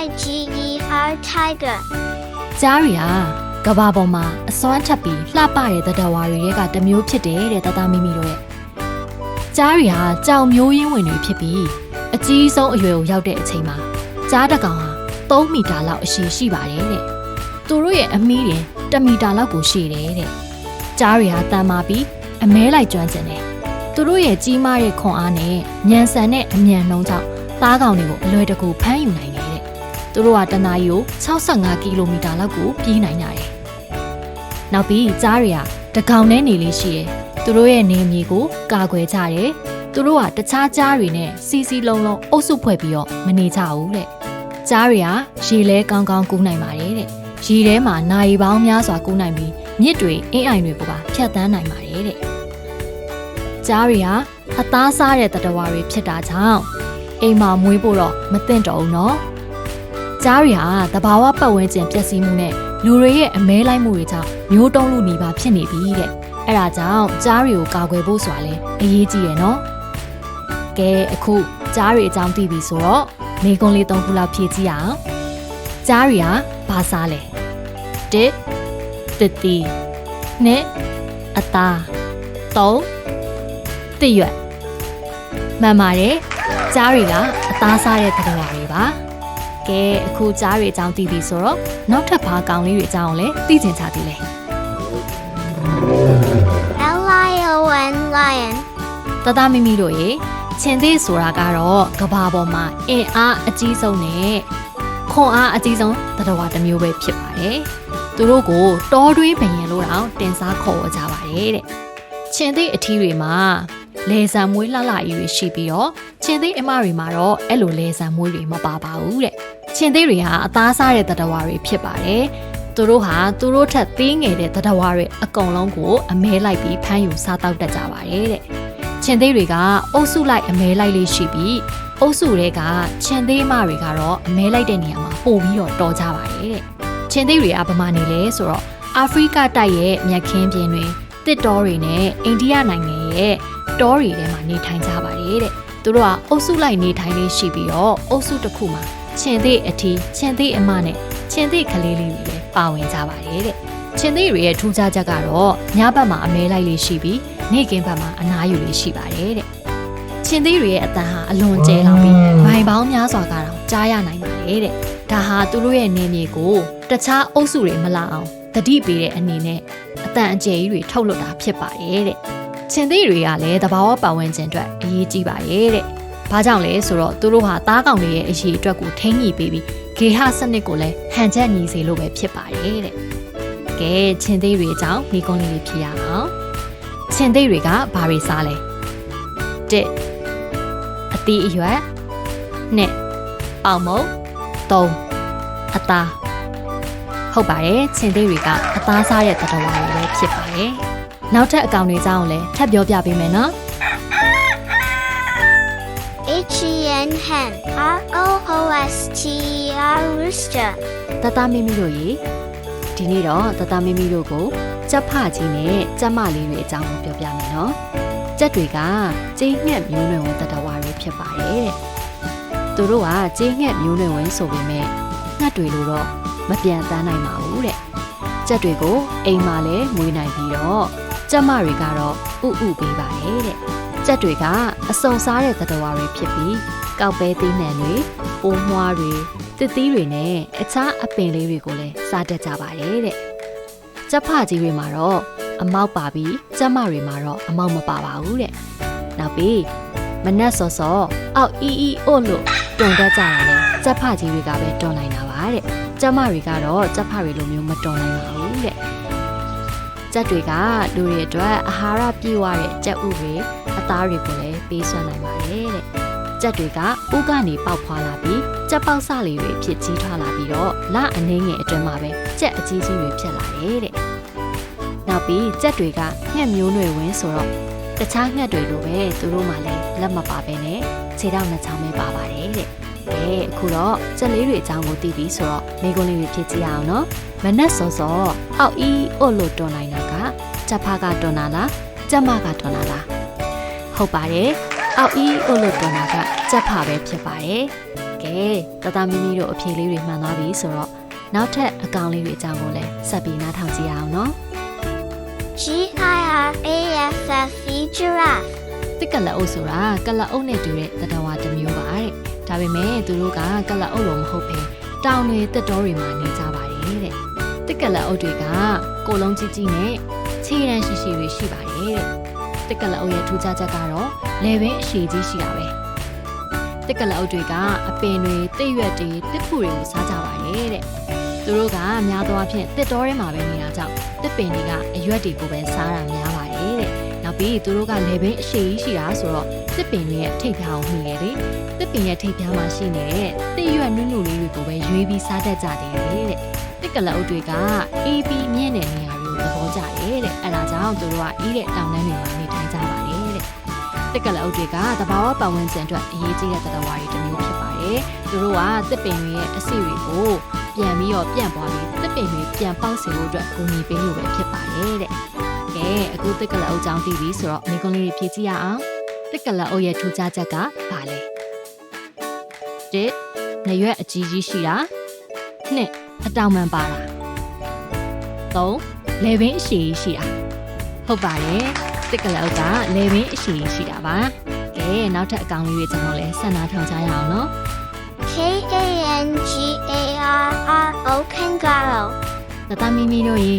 I G E R tiger. ကြားရီဟာကဘာပေါ်မှာအစွမ်းထပ်ပြီးလှပတဲ့တတဝါတွေရဲ့ကတစ်မျိုးဖြစ်တယ်တဲ့တသားမိမိတို့ရဲ့ကြားရီဟာကြောင်မျိုးရင်းဝင်တွေဖြစ်ပြီးအကြီးဆုံးအရွယ်ကိုရောက်တဲ့အချိန်မှာကြားတစ်ကောင်ဟာ3မီတာလောက်အရှည်ရှိပါတယ်တဲ့သူတို့ရဲ့အမီးတွေ1မီတာလောက်ကိုရှည်တယ်တဲ့ကြားရီဟာတန်မာပြီးအမဲလိုက်ကျွမ်းကျင်တယ်သူတို့ရဲ့ကြီးမားတဲ့ခွန်အားနဲ့ညံဆန်တဲ့အမြန်နှုံးကြောင့်သားကောင်တွေကိုအလွယ်တကူဖမ်းယူနိုင်တယ်တဲ့ သူတို့ကတနာရီကို65ကီလိုမီတာလောက်ကိုပြေးနိုင်ကြတယ်။နောက်ပြီးကြားတွေကတကောင်နဲ့နေလေးရှိတယ်။သူတို့ရဲ့နေမြေကိုကာကွယ်ကြတယ်။သူတို့ကတခြားကြားတွေနဲ့စီစီလုံးလုံးအုပ်စုဖွဲ့ပြီးတော့မနေကြဘူးတဲ့။ကြားတွေကရေလဲကောင်းကောင်းကူးနိုင်ပါတယ်တဲ့။ရေထဲမှာနိုင်ပေါင်းများစွာကူးနိုင်ပြီးမြစ်တွေအင်းအိုင်တွေကိုပါဖြတ်တန်းနိုင်ပါတယ်တဲ့။ကြားတွေဟာအသားစားတဲ့တတဝါတွေဖြစ်တာကြောင့်အိမ်မှာမွေးဖို့တော့မသင့်တော့ဘူးနော်။ ကြားတွေဟာတဘာဝပတ်ဝန်းကျင်ပျက်စီးမှုနဲ့လူတွေရဲ့အမဲလိုက်မှုတွေကြောင့်မျိုးတုံးလူနေပါဖြစ်နေပြီတဲ့အဲ့ဒါကြောင့်ကြားတွေကိုကာကွယ်ဖို့ဆိုတာလဲအရေးကြီးရယ်နော်ကဲအခုကြားတွေအကြောင်းသိပြီဆိုတော့မိကွန်းလေး၃ခုလောက်ဖြည့်ကြည့်အောင်ကြားတွေဟာဘာစားလဲတစ်တစ်တီနှစ်အသားသုံးတစ်ရွက်မှန်ပါတယ်ကြားတွေကအသားစားတဲ့သတ္တဝါတွေပါ ကဲအခုကြားတွေအကြောင်းသိပြီဆိုတော့နောက်ထပ်ဘာကောင်လေးတွေအကြောင်းကိုလည်းသိချင်ချသေးလဲ L I O N lion. တသားမိမိတို့ရေချင်းသေးဆိုတာကတော့ကဘာပေါ်မှာအင်အားအကြီးဆုံးနဲ့ခွန်အားအကြီးဆုံးသတ္တဝါတစ်မျိုးပဲဖြစ်ပါတယ်သူတို့ကိုတောတွင်းဘယင်လို့တောင်တင်စားခေါ်ဝကြပါတယ်တဲ့ချင်းသေးအထီးတွေမှာလေဆံမွေးလှလှကြီးတွေရှိပြီးတော့ချင်းသေးအမတွေမှာတော့အဲ့လိုလေဆံမွေးတွေမပါပါဘူးတဲ့ ချင်းသေးတွေဟာအသားစားတဲ့သတ္တဝါတွေဖြစ်ပါတယ်သူတို့ဟာသူတို့ထက်သေးငယ်တဲ့သတ္တဝါတွေအကုန်လုံးကိုအမဲလိုက်ပြီးဖမ်းယူစားတောက်တတ်ကြပါတယ်တဲ့ချင်းသေးတွေကအုပ်စုလိုက်အမဲလိုက်လေးရှိပြီးအုပ်စုတွေကချင်းသေးမတွေကတော့အမဲလိုက်တဲ့နေရာမှာပို့ပြီးတော့တော်ကြပါတယ်တဲ့ချင်းသေးတွေကဗမာနေလဲဆိုတော့အာဖရိကတိုက်ရဲ့မြက်ခင်းပြင်တွေတစ်တောတွေနဲ့အိန္ဒိယနိုင်ငံရဲ့တောတွေထဲမှာနေထိုင်ကြပါတယ်တဲ့သူတို့ကအုပ်စုလိုက်နေထိုင်လေးရှိပြီးတော့အုပ်စုတစ်ခုမှာ ချင်းသေးအထီးချင်းသေးအမနဲ့ချင်းသေးကလေးလေးတွေလည်းပါဝင်ကြပါတယ်တဲ့ချင်းသေးတွေရဲ့ထူးခြားချက်ကတော့ညဘက်မှာအမဲလိုက်လေးရှိပြီးနေ့ကင်းဘက်မှာအနားယူလေးရှိပါတယ်တဲ့။ချင်းသေးတွေရဲ့အတန်ဟာအလွန်ကျဲလောင်ပြီးဗိုင်ပေါင်းများစွာကတော့ကြားရနိုင်ပါတယ်တဲ့။ဒါဟာသူတို့ရဲ့နေမြေကိုတခြားအုပ်စုတွေမလာအောင်တတိပေးတဲ့အနေနဲ့အတန်အကျယ်ကြီးတွေထုတ်လွှတ်တာဖြစ်ပါတယ်တဲ့။ချင်းသေးတွေကလည်းတဘာဝပတ်ဝန်းကျင်အတွက်အရေးကြီးပါတယ်တဲ့။ ဘာကြောင့်လဲဆိုတော့သူတို့ဟာသားကောင်တွေရဲ့အရေးအတွက်ကိုထိန်းညှိပေးပြီးဂေဟစနစ်ကိုလည်းဟန်ချက်ညီစေလို့ပဲဖြစ်ပါတယ်တဲ့။ကဲချင်းသေးတွေအကြောင်းဒီကုန်းလေးလေးဖြစ်ရအောင်။ချင်းသိတွေကဘာတွေစားလဲတစ်အသီးအရွက်နှစ်ပေါင်မုံသုံးအသားဟုတ်ပါတယ်ချင်းသိတွေကအသားစားတဲ့သတ္တဝါတွေပဲဖြစ်ပါတယ်နောက်ထပ်အကောင်တွေအကြောင်းကိုလည်းထပ်ပြောပြပေးမယ်နော် H E N hen. R O O S T E R rooster. တတမီမီတို့ရေဒီနေ့တော့တတမီမီတို့ကိုကြက်ဖကြီးနဲ့ကြက်မလေးတွေအကြောင်းကိုပြောပြမယ်နော်ကြက်တွေကကျင်းငှက်မျိုးနွယ်ဝင်တတဝါတွေဖြစ်ပါတယ်တဲ့သူတို့ကကျင်းငှက်မျိုးနွယ်ဝင်ဆိုပေမဲ့ငှက်တွေလို့တော့မပြန်တန်းနိုင်ပါဘူးတဲ့ကြက်တွေကိုအိမ်မှာလည်းမွေးနိုင်ပြီးတော့ကြက်မတွေကတော့ဥဥပေးပါတယ်တဲ့ ကြက်တွေကအစုံစားတဲ့တတဝါတွေဖြစ်ပြီးကောက်ပဲသီးနှံတွေပိုးမွှားတွေတစ်သီးတွေနဲ့အခြားအပင်လေးတွေကိုလည်းစားတတ်ကြပါတယ်တဲ့။ကြက်ဖကြီးတွေမှာတော့အမောက်ပါပြီးကြက်မတွေမှာတော့အမောက်မပါပါဘူးတဲ့။နောက်ပြီးမနက်စောစောအောက်အီအီအို့လို့တွန်တတ်ကြတာလေကြက်ဖကြီးတွေကပဲတွန်နိုင်တာပါတဲ့။ကြက်မတွေကတော့ကြက်ဖတွေလိုမျိုးမတွန်နိုင်ပါဘူးတဲ့။ ကြက်တွေကလူတွေအတွက်အာဟာရပြည့်ဝတဲ့ကြက်ဥတွေအသားတွေကိုလည်းပေးစွမ်းနိုင်ပါတယ်တဲ့။ကြက်တွေကဥကနေပေါက်ဖွာလာပြီးကြက်ပေါက်စလေးတွေဖြစ်ကြီးထွားလာပြီးတော့လအနှင်းငယ်အတွင်းမှာပဲကြက်အကြီးကြီးတွေဖြစ်လာတယ်တဲ့။နောက်ပြီးကြက်တွေကငှက်မျိုးနွယ်ဝင်ဆိုတော့တခြားငှက်တွေလိုပဲသူတို့မှလည်းလက်မပါပဲနဲ့ခြေထောက်နှစ်ချောင်းပဲပါပါတယ်တဲ့။အဲအခုတော့ကြက်လေးတွေအကြောင်းကိုသိပြီဆိုတော့မိကုန်းလေးတွေဖြစ်ကြည့်ရအောင်နော်။မနက်စောစောအောက်အီအို့လို့တွန်နိုင်တာ ကကြက်ဖားကတွန်တာလားကြက်မကတွန်တာလားဟုတ်ပါတယ်အောက်အီအိုလို့တွန်တာကကြက်ဖာပဲဖြစ်ပါတယ်ကဲတတမီမီတို့အဖြေလေးတွေမှန်သွားပြီဆိုတော့နောက်ထပ်အကောင်လေးတွေအကြောင်းကိုလည်းဆက်ပြီးနားထောင်ကြည့်ရအောင်နော် G I R A F F E giraffe. တစ်ကလက်အုပ်ဆိုတာကလက်အုပ်နဲ့တူတဲ့တတဝါတစ်မျိုးပါတဲ့ဒါပေမဲ့သူတို့ကကလက်အုပ်လိုမဟုတ်ပဲတောင်တွေတက်တော်တွေမှာနေကြပါတယ်တဲ့တစ်ကလက်အုပ်တွေကကိုယ်လုံးကြီးကြီးနဲ့ ခြေရန်ရှိရှိတွေရှိပါတယ်တဲ့တစ်ကလက်အုပ်ရဲ့ထူးခြားချက်ကတော့လေပင်အရှိကြီးရှိတာပဲတစ်ကလက်အုပ်တွေကအပင်တွေတိတ်ရွက်တွေတစ်ဖူတွေကိုစားကြပါတယ်တဲ့သူတို့ကများသောအားဖြင့်တစ်တော်ထဲမှာပဲနေတာကြောင့်တစ်ပင်တွေကအရွက်တွေကိုပဲစားတာများပါတယ်တဲ့နောက်ပြီးသူတို့ကလေဘင်းအရှိကြီးရှိတာဆိုတော့တစ်ပင်တွေရဲ့ထိပ်ဖြားကိုမှီတယ်လေတစ်ပင်ရဲ့ထိပ်ဖြားမှာရှိနေတဲ့တစ်ရွက်နုနုလေးတွေကိုပဲရွေးပြီးစားတတ်ကြတယ်တဲ့တစ်ကလအုပ်တွေကအေးပြီးမြင့်တဲ့နေရာတွေ ကိုသဘောကျတယ်တဲ့အဲဒါကြောင့်သူတို့ကအေးတဲ့တောင်တန်းတွေမှာနေထိုင်ကြပါတယ်တဲ့တစ်ကလအုပ်တွေကတဘာဝပတ်ဝန်းကျင်အတွက်အရေးကြီးတဲ့သတ္တဝါတွေတစ်မျိုးဖြစ်ပါတယ်သူတို့ကတစ်ပင်တွေရဲ့အဆိတွေကိုပြန်ပြီးတော့ပြန့်ပွားပြီးတစ်ပင်တွေပြန်ပေါက်စေဖို့အတွက်ကူညီပေးလို့ပဲဖြစ်ပါတယ်တဲ့ကဲအခုတက်ကလအုပ်ကြောင်းတည်ပြီဆိုတော့မိကွန်းလေးတွေဖြည့်ကြည့်ရအောင်တက်ကလအုပ်ရဲ့ထူးခြားချက်ကဘာလဲတစ်နေရွက်အကြီးကြီးရှိတာနှစ်အတောင်ပံပါတာသုံး လေပင်အရှိကြီးရှိတာဟုတ်ပါတယ်တက်ကလအုပ်ကလေပင်အရှိကြီးရှိတာပါကဲနောက်ထပ်အကောင်လေးတွေကျွန်တော်လည်းဆက်နာထောင်ကြရအောင်နော် K A N G A R R O kangaroo. တတမီမီတို့ရေ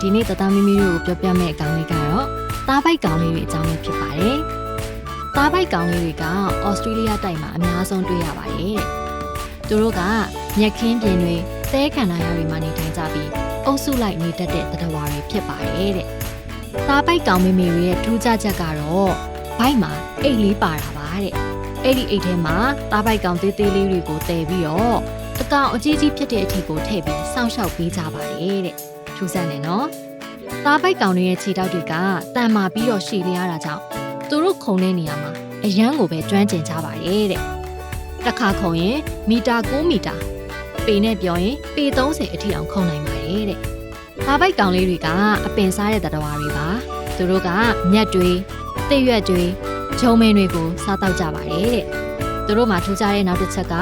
ဒီနေ့တတမီမီတို့ကိုပြောပြမယ့်အကောင်လေးကတော့သားပိုက်ကောင်လေးတွေအကြောင်းလေးဖြစ်ပါတယ်။သားပိုက်ကောင်လေးတွေကဩစတြေးလျတိုက်မှာအများဆုံးတွေ့ရပါတယ်တဲ့။သူတို့ကမြက်ခင်းပြင်တွေသဲခန္ဓာရတွေမှာနေထိုင်ကြပြီး အုပ်စုလိုက်နေတတ်တဲ့သတ္တဝါတွေဖြစ်ပါတယ်တဲ့။သားပိုက်ကောင်မီမီတွေရဲ့ထူးခြားချက်ကတော့ဘိုက်မှာအိတ်လေးပါတာပါတဲ့။အဲ့ဒီအိတ်ထဲမှာသားပိုက်ကောင်သေးသေးလေးတွေကိုတည်ပြီးတော့အကောင်အကြီးကြီးဖြစ်တဲ့အထီကိုထည့်ပြီးစောင့်ရှောက်ပေးကြပါတယ်တဲ့ထူးဆန်းတယ်နော်သားပိုက်ကောင်တွေရဲ့ခြေထောက်တွေကတန်မာပြီးတော့ရှည်လျားတာကြောင့်သူတို့ခုံတဲ့နေရာမှာအရန်ကိုပဲကျွမ်းကျင်ကြပါတယ်တဲ့တစ်ခါခုံရင်မီတာ9မီတာပေနဲ့ပြောရင်ပေ30အထိအောင်ခုံနိုင်ပါ တယ်တဲ့သားပိုက်ကောင်လေးတွေကအပင်စားတဲ့သတ္တဝါတွေပါသူတို့ကမြက်တွေတိတ်ရွက်တွေဂျုံမင်းတွေကိုစားတောက်ကြပါတယ်တဲ့သူတို့မှာထူးခြားတဲ့နောက်တစ်ချက်က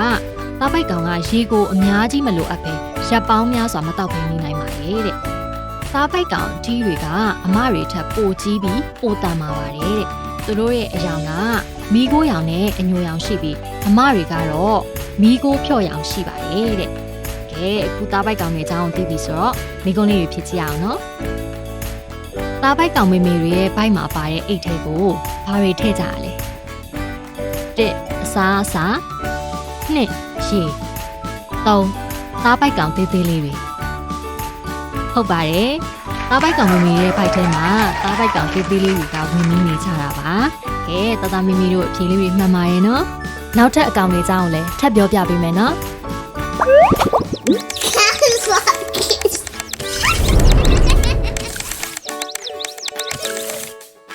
သားပိုက်ကောင်ကရေကိုအများကြီးမလိုအပ်ပဲရပ်ပေါင်းများစွာမတောက်ဘဲနေနိုင်ပါရဲ့တဲ့။သားပိုက်ကောင်အကြီးတွေကအမတွေထက်ပိုကြီးပြီးပိုတန်မာပါတယ်တဲ့။သူတို့ရဲ့အယောင်ကမီးခိုးရောင်နဲ့အညိုရောင်ရှိပြီးအမတွေကတော့မီးခိုးဖြော့ရောင်ရှိပါတယ်တဲ့။ ကဲအခုသားပိုက်ကောင်တွေအကြောင်းကိုသိပြီဆိုတော့မိကုန်းလေးတွေဖြစ်ကြည့်အောင်နော်။သားပိုက်ကောင်မေမေတွေရဲ့ဘိုက်မှာပါတဲ့အိတ်ထဲကိုဘာတွေထည့်ကြရလဲ။တစ်အစားအစာနှစ်ရှည်၃သားပိုက်ကောင်သေးသေးလေးတွေဟုတ်ပါတယ်သားပိုက်ကောင်မမီရဲ့ဖိုက်ထဲမှာသားပိုက်ကောင်သေးသေးလေးတွေကဝင်နေနေကြတာပါကဲတသားမီမီတို့အဖြေလေးတွေမှန်ပါရဲ့နော်နောက်ထပ်အကောင်တွေအကြောင်းကိုလည်းထပ်ပြောပြပေးမယ်နော်